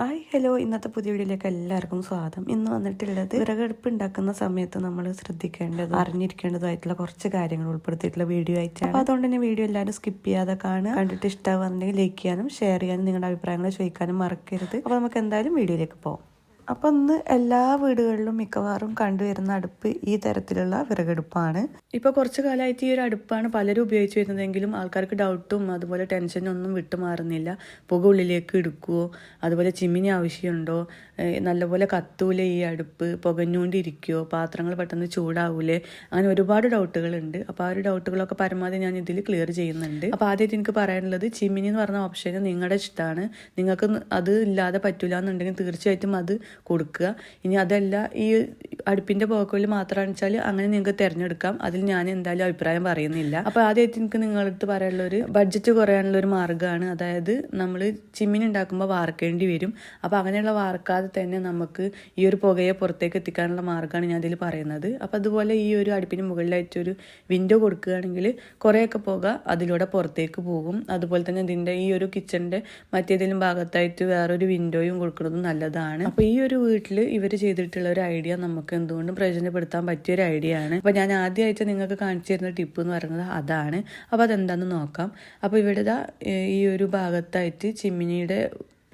Hi hello. ഇന്നത്തെ പുതിയ വീഡിയോയിലേക്ക് എല്ലാവർക്കും സ്വാഗതം. ഇന്ന് വന്നിട്ടുള്ളത് വിറകടുപ്പ് ഉണ്ടാക്കുന്ന സമയത്ത് നമ്മൾ ശ്രദ്ധിക്കേണ്ടത് അറിഞ്ഞിരിക്കേണ്ടതായിട്ടുള്ള കുറച്ച് കാര്യങ്ങൾ ഉൾപ്പെടുത്തിയിട്ടുള്ള വീഡിയോ ആയിട്ടാണ്. അപ്പോൾ അതുകൊണ്ട് തന്നെ വീഡിയോ എല്ലാവരും സ്കിപ്പ് ചെയ്യാതെ കാണുക. കണ്ടിട്ട് ഇഷ്ടമാകുന്നുണ്ടെങ്കിൽ ലൈക്ക് ചെയ്യാനും ഷെയർ ചെയ്യാനും നിങ്ങളുടെ അഭിപ്രായങ്ങൾ ചോദിക്കാനും മറക്കരുത്. അപ്പോൾ നമുക്ക് എന്തായാലും വീഡിയോയിലേക്ക് പോകാം അപ്പം ഇന്ന് എല്ലാ വീടുകളിലും മിക്കവാറും കണ്ടുവരുന്ന അടുപ്പ് ഈ തരത്തിലുള്ള വിറകടുപ്പാണ്. ഇപ്പോൾ കുറച്ച് കാലമായിട്ട് ഈ ഒരു അടുപ്പാണ് പലരും ഉപയോഗിച്ചു വരുന്നതെങ്കിലും ആൾക്കാർക്ക് ഡൗട്ടും അതുപോലെ ടെൻഷനും ഒന്നും വിട്ടുമാറുന്നില്ല പുക ഉള്ളിലേക്ക് എടുക്കുമോ അതുപോലെ ചിമ്മിനി ആവശ്യമുണ്ടോ നല്ലപോലെ കത്തൂലെ ഈ അടുപ്പ് പുകഞ്ഞുകൊണ്ടിരിക്കുമോ പാത്രങ്ങൾ പെട്ടെന്ന് ചൂടാവൂലേ അങ്ങനെ ഒരുപാട് ഡൗട്ടുകളുണ്ട് അപ്പോൾ ആ ഒരു ഡൗട്ടുകളൊക്കെ പരമാവധി ഞാൻ ഇതിൽ ക്ലിയർ ചെയ്യുന്നുണ്ട്. അപ്പോൾ ആദ്യമായിട്ട് എനിക്ക് പറയാനുള്ളത് ചിമ്മിനി എന്ന് പറഞ്ഞ ഓപ്ഷൻ നിങ്ങളുടെ ഇഷ്ടമാണ്. നിങ്ങൾക്ക് അത് ഇല്ലാതെ പറ്റൂല എന്നുണ്ടെങ്കിൽ തീർച്ചയായിട്ടും അത് കൊടുക്കുക. ഇനി അതല്ല ഈ അടുപ്പിന്റെ പോക്കോയിൽ മാത്രമാണെന്ന് വെച്ചാൽ അങ്ങനെ നിങ്ങൾക്ക് തിരഞ്ഞെടുക്കാം. അതിൽ ഞാൻ എന്തായാലും അഭിപ്രായം പറയുന്നില്ല. അപ്പോൾ ആദ്യമായിട്ട് എനിക്ക് നിങ്ങളടുത്ത് പറയാനുള്ള ഒരു ബഡ്ജറ്റ് കുറയാനുള്ള ഒരു മാർഗമാണ്. അതായത് നമ്മൾ ചിമ്മിൻ ഉണ്ടാക്കുമ്പോൾ വാർക്കേണ്ടി വരും. അപ്പോൾ അങ്ങനെയുള്ള വാർക്കാതെ തന്നെ നമുക്ക് ഈ ഒരു പുകയെ പുറത്തേക്ക് എത്തിക്കാനുള്ള മാർഗമാണ് ഞാൻ ഇതിൽ പറയുന്നത്. അപ്പോൾ അതുപോലെ ഈ ഒരു അടുപ്പിന് മുകളിലായിട്ട് ഒരു വിൻഡോ കൊടുക്കുകയാണെങ്കിൽ കുറേയൊക്കെ പുക അതിലൂടെ പുറത്തേക്ക് പോകും. അതുപോലെ തന്നെ ഇതിന്റെ ഈ ഒരു കിച്ചണിന്റെ മറ്റേതെങ്കിലും ഭാഗത്തായിട്ട് വേറൊരു വിൻഡോയും കൊടുക്കുന്നത് നല്ലതാണ്. അപ്പോൾ ഈ ഒരു വീട്ടിൽ ഇവർ ചെയ്തിട്ടുള്ള ഒരു ഐഡിയ നമുക്ക് എന്തുകൊണ്ടും പ്രയോജനപ്പെടുത്താൻ പറ്റിയ ഒരു ഐഡിയ ആണ്. അപ്പോൾ ഞാൻ ആദ്യമായിട്ട് നിങ്ങൾക്ക് കാണിച്ചു തരുന്ന ടിപ്പ് എന്ന് പറയുന്നത് അതാണ്. അപ്പോൾ അതെന്താണെന്ന് നോക്കാം. അപ്പോൾ ഇവിടെ ഈ ഒരു ഭാഗത്തായിട്ട് ചിമ്മിനിയുടെ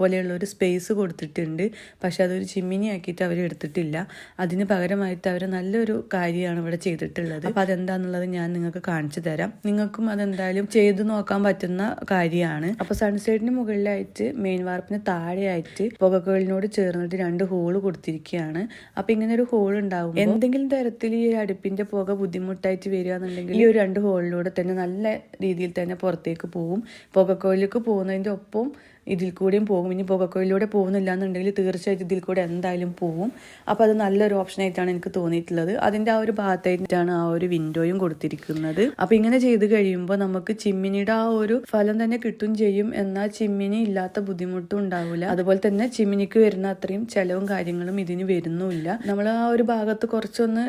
പോലെയുള്ള ഒരു സ്പേസ് കൊടുത്തിട്ടുണ്ട്. പക്ഷെ അതൊരു ചിമ്മിനി ആക്കിയിട്ട് അവർ എടുത്തിട്ടില്ല. അതിന് പകരമായിട്ട് അവർ നല്ലൊരു കാര്യമാണ് ഇവിടെ ചെയ്തിട്ടുള്ളത്. അപ്പോൾ അതെന്താന്നുള്ളത് ഞാൻ നിങ്ങൾക്ക് കാണിച്ചു തരാം. നിങ്ങൾക്കും അതെന്തായാലും ചെയ്തു നോക്കാൻ പറ്റുന്ന കാര്യമാണ്. അപ്പോൾ സൺസൈഡിന് മുകളിലായിട്ട് മെയിൻ വാർപ്പിന് താഴെയായിട്ട് പുകകളിനോട് ചേർന്നിട്ട് രണ്ട് ഹോൾ കൊടുത്തിരിക്കുകയാണ്. അപ്പോൾ ഇങ്ങനെ ഒരു ഹോൾ ഉണ്ടാവും എന്തെങ്കിലും തരത്തിൽ ഈ അടുപ്പിന്റെ പുക ബുദ്ധിമുട്ടായിട്ട് വരിക എന്നുണ്ടെങ്കിൽ ഈ ഒരു രണ്ട് ഹോളിലൂടെ തന്നെ നല്ല രീതിയിൽ തന്നെ പുറത്തേക്ക് പോകും പുകക്കോലിലേക്ക് പോകുന്നതിന്റെ ഒപ്പം ഇതിൽ കൂടെയും പോകും. ഇനി പുകക്കോയിലൂടെ പോകുന്നില്ല എന്നുണ്ടെങ്കിൽ തീർച്ചയായിട്ടും ഇതിൽ കൂടെ എന്തായാലും പോകും അപ്പോൾ അത് നല്ലൊരു ഓപ്ഷനായിട്ടാണ് എനിക്ക് തോന്നിയിട്ടുള്ളത്. അതിന്റെ ആ ഒരു ഭാഗത്തായിട്ടാണ് ആ ഒരു വിൻഡോയും കൊടുത്തിരിക്കുന്നത്. അപ്പോൾ ഇങ്ങനെ ചെയ്ത് കഴിയുമ്പോൾ നമുക്ക് ചിമ്മിനിയുടെ ആ ഒരു ഫലം തന്നെ കിട്ടും ചെയ്യും എന്നാൽ ചിമ്മിനി ഇല്ലാത്ത ബുദ്ധിമുട്ടും ഉണ്ടാവില്ല അതുപോലെ തന്നെ ചിമ്മിനിക്ക് വരുന്ന അത്രയും ചിലവും കാര്യങ്ങളും ഇതിന് വരുന്നുമില്ല. നമ്മൾ ആ ഒരു ഭാഗത്ത് കുറച്ചൊന്ന്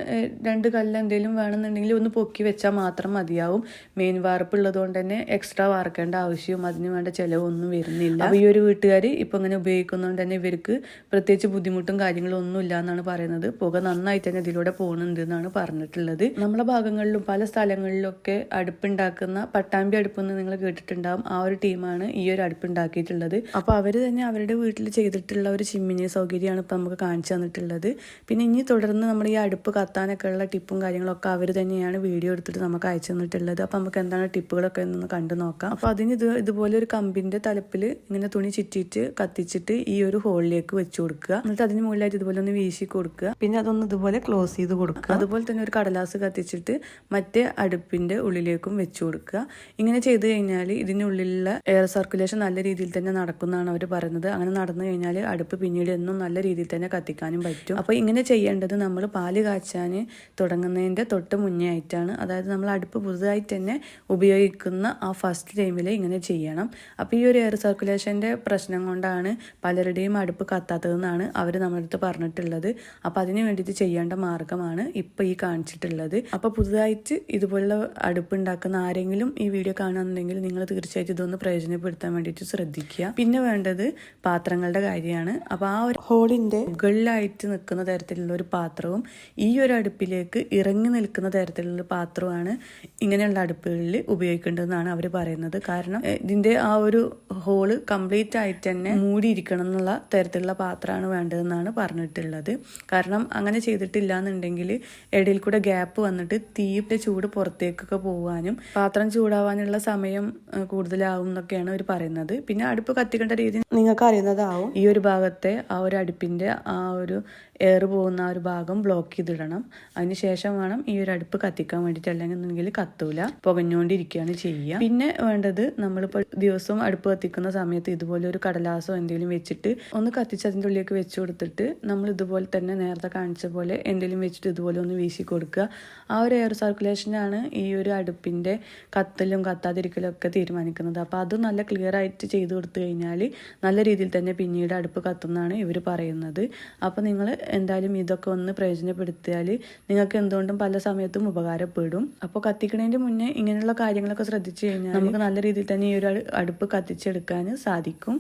രണ്ട് കല്ല് എന്തെങ്കിലും വേണമെന്നുണ്ടെങ്കിൽ ഒന്ന് പൊക്കി വെച്ചാൽ മാത്രം മതിയാവും. മെയിൻ വാർപ്പ് ഉള്ളതുകൊണ്ട് തന്നെ എക്സ്ട്രാ വാർക്കേണ്ട ആവശ്യവും അതിന് വേണ്ട ചിലവൊന്നും വരുന്നില്ല. അപ്പോൾ ഈ ഒരു വീട്ടുകാർ ഇപ്പൊ ഇങ്ങനെ ഉപയോഗിക്കുന്നതുകൊണ്ട് തന്നെ ഇവർക്ക് പ്രത്യേകിച്ച് ബുദ്ധിമുട്ടും കാര്യങ്ങളും ഒന്നും ഇല്ല എന്നാണ് പറയുന്നത്. പുക നന്നായി തന്നെ ഇതിലൂടെ പോകുന്നുണ്ട് എന്നാണ് പറഞ്ഞിട്ടുള്ളത്. നമ്മളെ ഭാഗങ്ങളിലും പല സ്ഥലങ്ങളിലും ഒക്കെ അടുപ്പുണ്ടാക്കുന്ന പട്ടാമ്പി അടുപ്പ് എന്ന് നിങ്ങൾ കേട്ടിട്ടുണ്ടാവും. ആ ഒരു ടീമാണ് ഈ ഒരു അടുപ്പ് ഉണ്ടാക്കിയിട്ടുള്ളത് അപ്പോൾ അവർ തന്നെ അവരുടെ വീട്ടിൽ ചെയ്തിട്ടുള്ള ഒരു ചിമ്മിനി സൗകര്യമാണ് ഇപ്പൊ നമുക്ക് കാണിച്ചു തന്നിട്ടുള്ളത്. പിന്നെ ഇനി തുടർന്ന് നമ്മൾ ഈ അടുപ്പ് കത്താനൊക്കെ ഉള്ള ടിപ്പും കാര്യങ്ങളൊക്കെ അവർ തന്നെയാണ് വീഡിയോ എടുത്തിട്ട് നമുക്ക് അയച്ചു തന്നിട്ടുള്ളത്. അപ്പോൾ നമുക്ക് എന്താണ് ടിപ്പുകളൊക്കെ ഒന്ന് കണ്ടു നോക്കാം. അപ്പോൾ അതിന് ഇത് ഇതുപോലെ ഒരു കമ്പിന്റെ തലപ്പിൽ ഇങ്ങനെ തുണി ചുറ്റിയിട്ട് കത്തിച്ചിട്ട് ഈ ഒരു ഹോളിലേക്ക് വെച്ച് കൊടുക്കുക. എന്നിട്ട് അതിന് മുകളിലായിട്ട് ഇതുപോലെ ഒന്ന് വീശി കൊടുക്കുക. പിന്നെ അതൊന്ന് ഇതുപോലെ ക്ലോസ് ചെയ്ത് കൊടുക്കുക. അതുപോലെ തന്നെ ഒരു കടലാസ് കത്തിച്ചിട്ട് മറ്റേ അടുപ്പിന്റെ ഉള്ളിലേക്കും വെച്ച് കൊടുക്കുക. ഇങ്ങനെ ചെയ്ത് കഴിഞ്ഞാൽ ഇതിനുള്ളിലുള്ള എയർ സർക്കുലേഷൻ നല്ല രീതിയിൽ തന്നെ നടക്കുന്നതാണ് അവർ പറയുന്നത്. അങ്ങനെ നടന്നു കഴിഞ്ഞാൽ അടുപ്പ് പിന്നീട് എന്നും നല്ല രീതിയിൽ തന്നെ കത്തിക്കാനും പറ്റും. അപ്പോൾ ഇങ്ങനെ ചെയ്യേണ്ടത് നമ്മൾ പാൽ കാച്ചാൻ തുടങ്ങുന്നതിന്റെ തൊട്ട് മുന്നേ ആയിട്ടാണ്. അതായത് നമ്മൾ അടുപ്പ് പുതുതായിട്ട് തന്നെ ഉപയോഗിക്കുന്ന ആ ഫസ്റ്റ് ടൈമിൽ ഇങ്ങനെ ചെയ്യണം. അപ്പോൾ ഈ ഒരു എയർ സർക്കുലേഷന്റെ പ്രശ്നം കൊണ്ടാണ് പലരുടെയും അടുപ്പ് കത്താത്തതെന്നാണ് അവർ നമ്മുടെ അടുത്ത് പറഞ്ഞിട്ടുള്ളത്. അപ്പോൾ അതിന് വേണ്ടിയിട്ട് ചെയ്യേണ്ട മാർഗമാണ് ഇപ്പോൾ ഈ കാണിച്ചിട്ടുള്ളത്. അപ്പോൾ പുതുതായിട്ട് ഇതുപോലുള്ള അടുപ്പ് ഉണ്ടാക്കുന്ന ആരെങ്കിലും ഈ വീഡിയോ കാണുന്നുണ്ടെങ്കിൽ നിങ്ങൾ തീർച്ചയായിട്ടും ഇതൊന്ന് പ്രയോജനപ്പെടുത്താൻ വേണ്ടിയിട്ട് ശ്രദ്ധിക്കുക. പിന്നെ വേണ്ടത് പാത്രങ്ങളുടെ കാര്യമാണ്. അപ്പോൾ ആ ഒരു ഹോളിന്റെ മുകളിലായിട്ട് നിൽക്കുന്ന തരത്തിലുള്ള ഒരു പാത്രവും ഈ ഒരു അടുപ്പിലേക്ക് ഇറങ്ങി നിൽക്കുന്ന തരത്തിലുള്ള പാത്രമാണ് ഇങ്ങനെയുള്ള അടുപ്പുകളിൽ ഉപയോഗിക്കേണ്ടതെന്നാണ് അവർ പറയുന്നത്. കാരണം ഇതിന്റെ ആ ഒരു ഹോൾ കംപ്ലീറ്റ് ആയിട്ട് തന്നെ മൂടിയിരിക്കണം എന്നുള്ള തരത്തിലുള്ള പാത്രമാണ് വേണ്ടതെന്നാണ് പറഞ്ഞിട്ടുള്ളത്. കാരണം അങ്ങനെ ചെയ്തിട്ടില്ല എന്നുണ്ടെങ്കിൽ ഇടയിൽ കൂടെ ഗ്യാപ്പ് വന്നിട്ട് തീയുടെ ചൂട് പുറത്തേക്കൊക്കെ പോകാനും പാത്രം ചൂടാവാനുള്ള സമയം കൂടുതലാവും എന്നൊക്കെയാണ് അവർ പറയുന്നത്. പിന്നെ അടുപ്പ് കത്തിക്കേണ്ട രീതി നിങ്ങൾക്ക് അറിയുന്നതാവും ഈ ഒരു ഭാഗത്തെ ആ ഒരു അടുപ്പിന്റെ ആ ഒരു എയർ പോകുന്ന ആ ഒരു ഭാഗം ബ്ലോക്ക് ചെയ്തിടണം. അതിന് ശേഷം വേണം ഈ ഒരു അടുപ്പ് കത്തിക്കാൻ വേണ്ടിയിട്ട് അല്ലെങ്കിൽ കത്തൂല. പുകഞ്ഞുകൊണ്ടിരിക്കുകയാണ് ചെയ്യുക. പിന്നെ വേണ്ടത് നമ്മളിപ്പോൾ ദിവസവും അടുപ്പ് കത്തിക്കുന്ന സമയത്ത് ഇതുപോലെ ഒരു കടലാസോ എന്തെങ്കിലും വെച്ചിട്ട് ഒന്ന് കത്തിച്ച് അതിന്റെ ഉള്ളിലേക്ക് വെച്ച് കൊടുത്തിട്ട് നമ്മൾ ഇതുപോലെ തന്നെ നേരത്തെ കാണിച്ച പോലെ എന്തെങ്കിലും വെച്ചിട്ട് ഇതുപോലെ ഒന്ന് വീശി കൊടുക്കുക. ആ ഒരു എയർ സർക്കുലേഷനാണ് ഈ ഒരു അടുപ്പിന്റെ കത്തലും കത്താതിരിക്കലും ഒക്കെ തീരുമാനിക്കുന്നത്. അപ്പോൾ അത് നല്ല ക്ലിയർ ആയിട്ട് ചെയ്ത് കൊടുത്തു കഴിഞ്ഞാൽ നല്ല രീതിയിൽ തന്നെ പിന്നീട് അടുപ്പ് കത്തുന്നതാണ് ഇവർ പറയുന്നത്. അപ്പോൾ നിങ്ങൾ എന്തായാലും ഇതൊക്കെ ഒന്ന് പ്രയോജനപ്പെടുത്തിയാൽ നിങ്ങൾക്ക് എന്തുകൊണ്ടും പല സമയത്തും ഉപകാരപ്പെടും. അപ്പോൾ കത്തിക്കണേന്റെ മുന്നേ ഇങ്ങനെയുള്ള കാര്യങ്ങളൊക്കെ ശ്രദ്ധിച്ചു കഴിഞ്ഞാൽ നമുക്ക് നല്ല രീതിയിൽ തന്നെ ഈ ഒരു അടുപ്പ് കത്തിച്ചെടുക്കാൻ സാധിക്കും.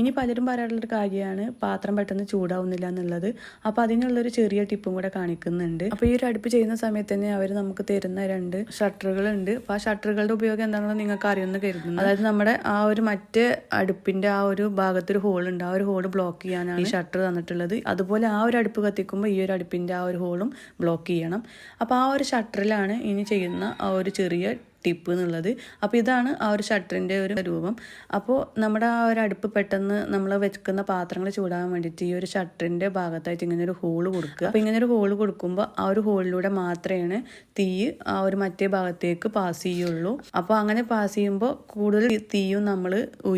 ഇനി പലരും പറയാറുള്ളൊരു കാര്യമാണ് പാത്രം പെട്ടെന്ന് ചൂടാവുന്നില്ല എന്നുള്ളത്. അപ്പോൾ അതിനുള്ളൊരു ചെറിയ ടിപ്പും കൂടെ കാണിക്കുന്നുണ്ട്. അപ്പോൾ ഈ ഒരു അടുപ്പ് ചെയ്യുന്ന സമയത്ത് തന്നെ അവർ നമുക്ക് തരുന്ന രണ്ട് ഷട്ടറുകളുണ്ട്. അപ്പോൾ ആ ഷട്ടറുകളുടെ ഉപയോഗം എന്താണെന്ന് നിങ്ങൾക്ക് അറിയുമെന്ന് കരുതുന്നു. അതായത് നമ്മുടെ ആ ഒരു മറ്റേ അടുപ്പിന്റെ ആ ഒരു ഭാഗത്തൊരു ഹോൾ ഉണ്ട്. ആ ഒരു ഹോൾ ബ്ലോക്ക് ചെയ്യാനാണ് ഈ ഷട്ടർ തന്നിട്ടുള്ളത്. അതുപോലെ ആ ഒരു അടുപ്പ് കത്തിക്കുമ്പോൾ ഈ ഒരു അടുപ്പിന്റെ ആ ഒരു ഹോളും ബ്ലോക്ക് ചെയ്യണം. അപ്പോൾ ആ ഒരു ഷട്ടറിലാണ് ഇനി ചെയ്യുന്ന ആ ഒരു ചെറിയ ടിപ്പ് എന്നുള്ളത്. അപ്പോൾ ഇതാണ് ആ ഒരു ഷട്ടറിന്റെ ഒരു രൂപം. അപ്പോൾ നമ്മുടെ ആ ഒരു അടുപ്പ് പെട്ടെന്ന് നമ്മൾ വെക്കുന്ന പാത്രങ്ങൾ ചൂടാകാൻ വേണ്ടിയിട്ട് ഈ ഒരു ഷട്ടറിന്റെ ഭാഗത്തായിട്ട് ഇങ്ങനെ ഒരു ഹോൾ കൊടുക്കുക. അപ്പോൾ ഇങ്ങനെ ഒരു ഹോൾ കൊടുക്കുമ്പോൾ ആ ഒരു ഹോളിലൂടെ മാത്രമാണ് തീ ആ ഒരു മറ്റേ ഭാഗത്തേക്ക് പാസ് ചെയ്യുള്ളൂ. അപ്പോൾ അങ്ങനെ പാസ് ചെയ്യുമ്പോൾ കൂടുതൽ തീയും നമ്മൾ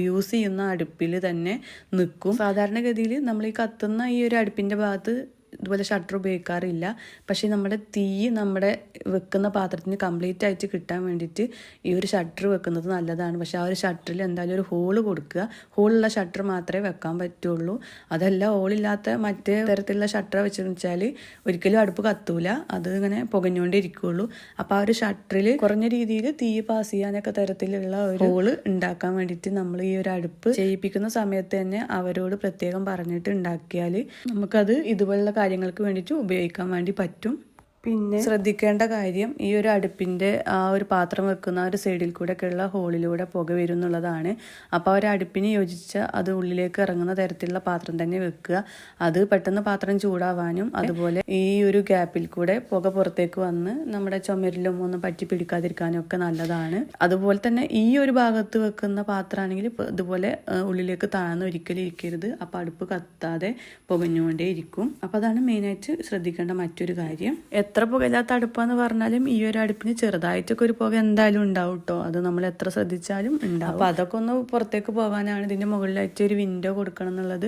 യൂസ് ചെയ്യുന്ന അടുപ്പിൽ തന്നെ നിൽക്കും സാധാരണഗതിയിൽ നമ്മൾ ഈ കത്തുന്ന ഈ ഒരു അടുപ്പിന്റെ ഭാഗത്ത് ഇതുപോലെ ഷട്ടർ ഉപയോഗിക്കാറില്ല. പക്ഷേ നമ്മുടെ തീ നമ്മുടെ വെക്കുന്ന പാത്രത്തിന് കംപ്ലീറ്റ് ആയിട്ട് കിട്ടാൻ വേണ്ടിയിട്ട് ഈ ഒരു ഷട്ടർ വെക്കുന്നത് നല്ലതാണ്. പക്ഷേ ആ ഒരു ഷട്ടറിൽ എന്തായാലും ഒരു ഹോൾ കൊടുക്കുക. ഹോളുള്ള ഷട്ടർ മാത്രമേ വെക്കാൻ പറ്റുള്ളൂ. അതല്ല ഹോളില്ലാത്ത മറ്റേ തരത്തിലുള്ള ഷട്ടർ വെച്ചെന്ന് വെച്ചാൽ ഒരിക്കലും അടുപ്പ് കത്തൂല. അത് ഇങ്ങനെ പുകഞ്ഞുകൊണ്ടേ ഇരിക്കുകയുള്ളൂ അപ്പോൾ ആ ഒരു ഷട്ടറിൽ കുറഞ്ഞ രീതിയിൽ തീ പാസ് ചെയ്യാനൊക്കെ തരത്തിലുള്ള ഒരു ഹോൾ ഉണ്ടാക്കാൻ വേണ്ടിയിട്ട് നമ്മൾ ഈ ഒരു അടുപ്പ് ചെയ്യിപ്പിക്കുന്ന സമയത്ത് തന്നെ അവരോട് പ്രത്യേകം പറഞ്ഞിട്ട് ഉണ്ടാക്കിയാൽ നമുക്കത് ഇതുപോലുള്ള കാര്യങ്ങൾക്ക് വേണ്ടിയിട്ട് ഉപയോഗിക്കാൻ വേണ്ടി പറ്റും. പിന്നെ ശ്രദ്ധിക്കേണ്ട കാര്യം ഈ ഒരു അടുപ്പിന്റെ ആ ഒരു പാത്രം വെക്കുന്ന ഒരു സൈഡിൽ കൂടെ ഉള്ള ഹോളിലൂടെ പുക വരും എന്നുള്ളതാണ്. അപ്പോൾ ആ ഒരു അടുപ്പിന് യോജിച്ച അത് ഉള്ളിലേക്ക് ഇറങ്ങുന്ന തരത്തിലുള്ള പാത്രം തന്നെ വെക്കുക. അത് പെട്ടെന്ന് പാത്രം ചൂടാവാനും അതുപോലെ ഈ ഒരു ഗ്യാപ്പിൽ കൂടെ പുക പുറത്തേക്ക് വന്ന് നമ്മുടെ ചുമരിലും ഒന്നും പറ്റി പിടിക്കാതിരിക്കാനും ഒക്കെ നല്ലതാണ്. അതുപോലെ തന്നെ ഈ ഒരു ഭാഗത്ത് വെക്കുന്ന പാത്രമാണെങ്കിൽ ഇതുപോലെ ഉള്ളിലേക്ക് താഴ്ന്ന് ഒരിക്കലും ഇരിക്കരുത്. അപ്പോൾ അടുപ്പ് കത്താതെ പുകഞ്ഞുകൊണ്ടേ ഇരിക്കും അപ്പോൾ അതാണ് മെയിനായിട്ട് ശ്രദ്ധിക്കേണ്ട മറ്റൊരു കാര്യം. എത്ര പുകയില്ലാത്ത അടുപ്പാന്ന് പറഞ്ഞാലും ഈ ഒരു അടുപ്പിന് ചെറുതായിട്ടൊക്കെ ഒരു പുക എന്തായാലും ഉണ്ടാവും കേട്ടോ അത് നമ്മൾ എത്ര ശ്രദ്ധിച്ചാലും ഉണ്ടാവും. അപ്പോൾ അതൊക്കെ ഒന്ന് പുറത്തേക്ക് പോകാനാണ് ഇതിന്റെ മുകളിലായിട്ട് ഒരു വിൻഡോ കൊടുക്കണം എന്നുള്ളത്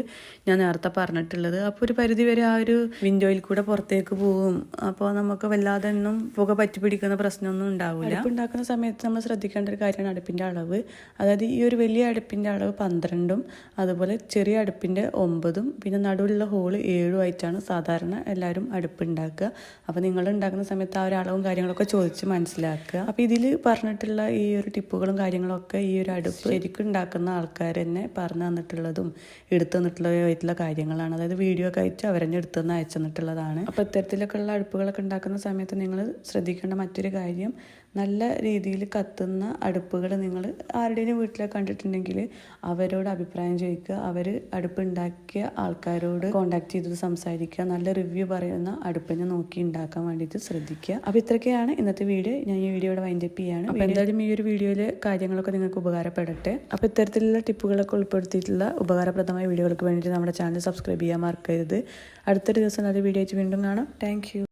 ഞാൻ നേരത്തെ പറഞ്ഞിട്ടുള്ളത്. അപ്പോൾ ഒരു പരിധി വരെ ആ ഒരു വിൻഡോയിൽ കൂടെ പുറത്തേക്ക് പോകും അപ്പോൾ നമുക്ക് വല്ലാതെ ഒന്നും പുക പറ്റി പിടിക്കുന്ന പ്രശ്നമൊന്നും ഉണ്ടാവില്ല അടുപ്പ് ഉണ്ടാക്കുന്ന സമയത്ത് നമ്മൾ ശ്രദ്ധിക്കേണ്ട ഒരു കാര്യമാണ് അടുപ്പിന്റെ അളവ്. അതായത് ഈ ഒരു വലിയ അടുപ്പിന്റെ അളവ് പന്ത്രണ്ടും അതുപോലെ ചെറിയ അടുപ്പിന്റെ ഒമ്പതും പിന്നെ നടുവിലുള്ള ഹോൾ ഏഴും ആയിട്ടാണ് സാധാരണ എല്ലാവരും അടുപ്പ് ഉണ്ടാക്കുക. അപ്പോൾ നിങ്ങൾ ഉണ്ടാക്കുന്ന സമയത്ത് ആ ഒരു അളവും കാര്യങ്ങളൊക്കെ ചോദിച്ച് മനസ്സിലാക്കുക. അപ്പോൾ ഇതിൽ പറഞ്ഞിട്ടുള്ള ഈ ഒരു ടിപ്പുകളും കാര്യങ്ങളൊക്കെ ഈ ഒരു അടുപ്പ് ശരിക്കും ഉണ്ടാക്കുന്ന ആൾക്കാർ തന്നെ പറഞ്ഞു തന്നിട്ടുള്ളതും എടുത്തു തന്നിട്ടുള്ളതായിട്ടുള്ള കാര്യങ്ങളാണ്. അതായത് വീഡിയോ ഒക്കെ അയച്ച് അവരെന്നെ എടുത്തു തന്ന് അയച്ചു തന്നിട്ടുള്ളതാണ്. അപ്പോൾ ഇത്തരത്തിലൊക്കെ ഉള്ള അടുപ്പുകളൊക്കെ ഉണ്ടാക്കുന്ന സമയത്ത് നിങ്ങൾ ശ്രദ്ധിക്കേണ്ട മറ്റൊരു കാര്യം നല്ല രീതിയിൽ കത്തുന്ന അടുപ്പുകൾ നിങ്ങൾ ആരുടെയും വീട്ടിലൊക്കെ കണ്ടിട്ടുണ്ടെങ്കിൽ അവരോട് അഭിപ്രായം ചോദിക്കുക. അവർ അടുപ്പ് ഉണ്ടാക്കിയ ആൾക്കാരോട് കോണ്ടാക്ട് ചെയ്തിട്ട് സംസാരിക്കുക. നല്ല റിവ്യൂ പറയുന്ന അടുപ്പിനെ നോക്കി ഉണ്ടാക്കാൻ വേണ്ടിയിട്ട് ശ്രദ്ധിക്കുക. അപ്പോൾ ഇത്രയൊക്കെയാണ് ഇന്നത്തെ വീഡിയോ. ഞാൻ ഈ വീഡിയോയുടെ വൈൻഡപ്പ് ചെയ്യാണ്. അപ്പോൾ എന്തായാലും ഈ ഒരു വീഡിയോയിൽ കാര്യങ്ങളൊക്കെ നിങ്ങൾക്ക് ഉപകാരപ്പെടട്ടെ. അപ്പോൾ ഇത്തരത്തിലുള്ള ടിപ്പുകളൊക്കെ ഉൾപ്പെടുത്തിയിട്ടുള്ള ഉപകാരപ്രദമായ വീഡിയോകൾക്ക് വേണ്ടിയിട്ട് നമ്മുടെ ചാനൽ സബ്സ്ക്രൈബ് ചെയ്യാൻ മറക്കരുത്. അടുത്തൊരു ദിവസം നല്ല വീഡിയോ ആയിട്ട് വീണ്ടും കാണാം. താങ്ക്